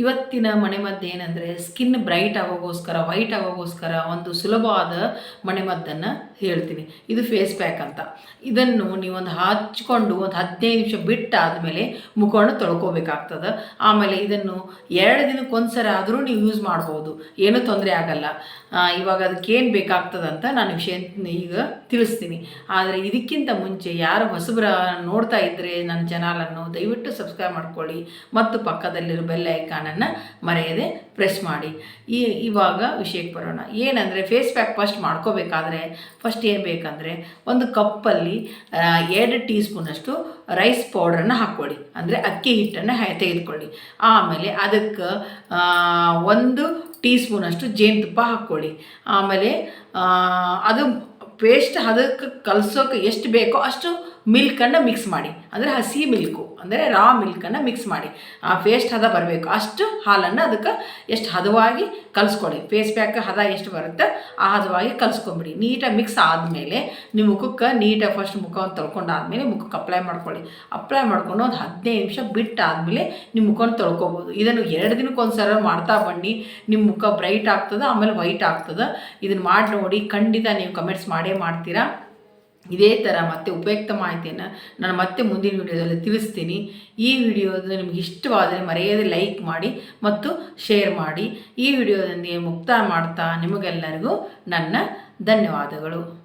ಇವತ್ತಿನ ಮನೆಮದ್ದು ಏನಂದರೆ ಸ್ಕಿನ್ ಬ್ರೈಟ್ ಆಗೋಗೋಸ್ಕರ ವೈಟ್ ಆಗೋಗೋಸ್ಕರ ಒಂದು ಸುಲಭವಾದ ಮನೆಮದ್ದನ್ನು ಹೇಳ್ತೀನಿ. ಇದು ಫೇಸ್ ಪ್ಯಾಕ್ ಅಂತ. ಇದನ್ನು ನೀವೊಂದು ಹಚ್ಕೊಂಡು ಒಂದು ಹದಿನೈದು ನಿಮಿಷ ಬಿಟ್ಟಾದಮೇಲೆ ಮುಖವನ್ನು ತೊಳ್ಕೊಬೇಕಾಗ್ತದೆ. ಆಮೇಲೆ ಇದನ್ನು ಎರಡು ದಿನಕ್ಕೊಂದ್ಸರಿ ಆದರೂ ನೀವು ಯೂಸ್ ಮಾಡ್ಬೋದು. ಏನೂ ತೊಂದರೆ ಆಗಲ್ಲ. ಇವಾಗ ಅದಕ್ಕೇನು ಬೇಕಾಗ್ತದಂತ ನಾನು ವಿಷಯ ಈಗ ತಿಳಿಸ್ತೀನಿ. ಆದರೆ ಇದಕ್ಕಿಂತ ಮುಂಚೆ ಯಾರು ಹೊಸಬರ ನೋಡ್ತಾ ಇದ್ದರೆ ನನ್ನ ಚಾನಲನ್ನು ದಯವಿಟ್ಟು ಸಬ್ಸ್ಕ್ರೈಬ್ ಮಾಡ್ಕೊಳ್ಳಿ. ಮತ್ತು ಪಕ್ಕದಲ್ಲಿರೋ ಬೆಲ್ ಐಕಾನನ್ನು ಮರೆಯದೆ ಪ್ರೆಸ್ ಮಾಡಿ. ಈ, ಇವಾಗ ವಿಷಯಕ್ಕೆ ಬರೋಣ. ಏನಂದರೆ ಫೇಸ್ ಪ್ಯಾಕ್ ಫಸ್ಟ್ ಮಾಡ್ಕೋಬೇಕಾದ್ರೆ ಫಸ್ಟ್ ಏನು ಬೇಕಂದರೆ ಒಂದು ಕಪ್ಪಲ್ಲಿ ಎರಡು ಟೀ ಸ್ಪೂನಷ್ಟು ರೈಸ್ ಪೌಡ್ರನ್ನು ಹಾಕ್ಕೊಳ್ಳಿ. ಅಂದರೆ ಅಕ್ಕಿ ಹಿಟ್ಟನ್ನು ತೆಗೆದುಕೊಳ್ಳಿ. ಆಮೇಲೆ ಅದಕ್ಕೆ ಒಂದು ಟೀ ಸ್ಪೂನಷ್ಟು ಜೇನುತುಪ್ಪ ಹಾಕ್ಕೊಳ್ಳಿ. ಆಮೇಲೆ ಅದು ಪೇಸ್ಟ್ ಅದಕ್ಕೆ ಕಲಸೋಕೆ ಎಷ್ಟು ಬೇಕೋ ಅಷ್ಟು ಮಿಲ್ಕನ್ನು ಮಿಕ್ಸ್ ಮಾಡಿ. ಅಂದರೆ ಹಸಿ ಮಿಲ್ಕು, ಅಂದರೆ ರಾ ಮಿಲ್ಕನ್ನು ಮಿಕ್ಸ್ ಮಾಡಿ. ಆ ಫೇಸ್ಟ್ ಹದ ಬರಬೇಕು. ಅಷ್ಟು ಹಾಲನ್ನು ಅದಕ್ಕೆ ಎಷ್ಟು ಹದವಾಗಿ ಕಲಿಸ್ಕೊಡಿ. ಫೇಸ್ ಪ್ಯಾಕ್ ಹದ ಎಷ್ಟು ಬರುತ್ತೆ ಆ ಹದವಾಗಿ ಕಲಿಸ್ಕೊಂಬಿಡಿ. ನೀಟಾಗಿ ಮಿಕ್ಸ್ ಆದಮೇಲೆ ನಿಮ್ಮ ಮುಖಕ್ಕೆ ನೀಟಾಗಿ ಫಸ್ಟ್ ಮುಖವನ್ನು ತೊಳ್ಕೊಂಡಾದ್ಮೇಲೆ ಮುಖಕ್ಕೆ ಅಪ್ಲೈ ಮಾಡ್ಕೊಳ್ಳಿ. ಅಪ್ಲೈ ಮಾಡ್ಕೊಂಡು ಒಂದು ಹದಿನೈದು ನಿಮಿಷ ಬಿಟ್ಟಾದಮೇಲೆ ನಿಮ್ಮ ಮುಖವನ್ನು ತೊಳ್ಕೊಬೋದು. ಇದನ್ನು ಎರಡು ದಿನಕ್ಕೊಂದ್ಸಲ ಮಾಡ್ತಾ ಬನ್ನಿ. ನಿಮ್ಮ ಮುಖ ಬ್ರೈಟ್ ಆಗ್ತದೆ, ಆಮೇಲೆ ವೈಟ್ ಆಗ್ತದೆ. ಇದನ್ನು ಮಾಡಿ ನೋಡಿ. ಖಂಡಿತ ನೀವು ಕಮೆಂಟ್ಸ್ ಮಾಡೇ ಮಾಡ್ತೀರಾ. ಇದೇ ಥರ ಮತ್ತೆ ಉಪಯುಕ್ತ ಮಾಹಿತಿಯನ್ನು ನಾನು ಮತ್ತೆ ಮುಂದಿನ ವಿಡಿಯೋದಲ್ಲಿ ತಿಳಿಸ್ತೀನಿ. ಈ ವಿಡಿಯೋದು ನಿಮ್ಗೆ ಇಷ್ಟವಾದರೆ ಮರೆಯದೆ ಲೈಕ್ ಮಾಡಿ ಮತ್ತು ಶೇರ್ ಮಾಡಿ. ಈ ವಿಡಿಯೋದೊಂದಿಗೆ ಮುಕ್ತಾಯ ಮಾಡ್ತಾ ನಿಮಗೆಲ್ಲರಿಗೂ ನನ್ನ ಧನ್ಯವಾದಗಳು.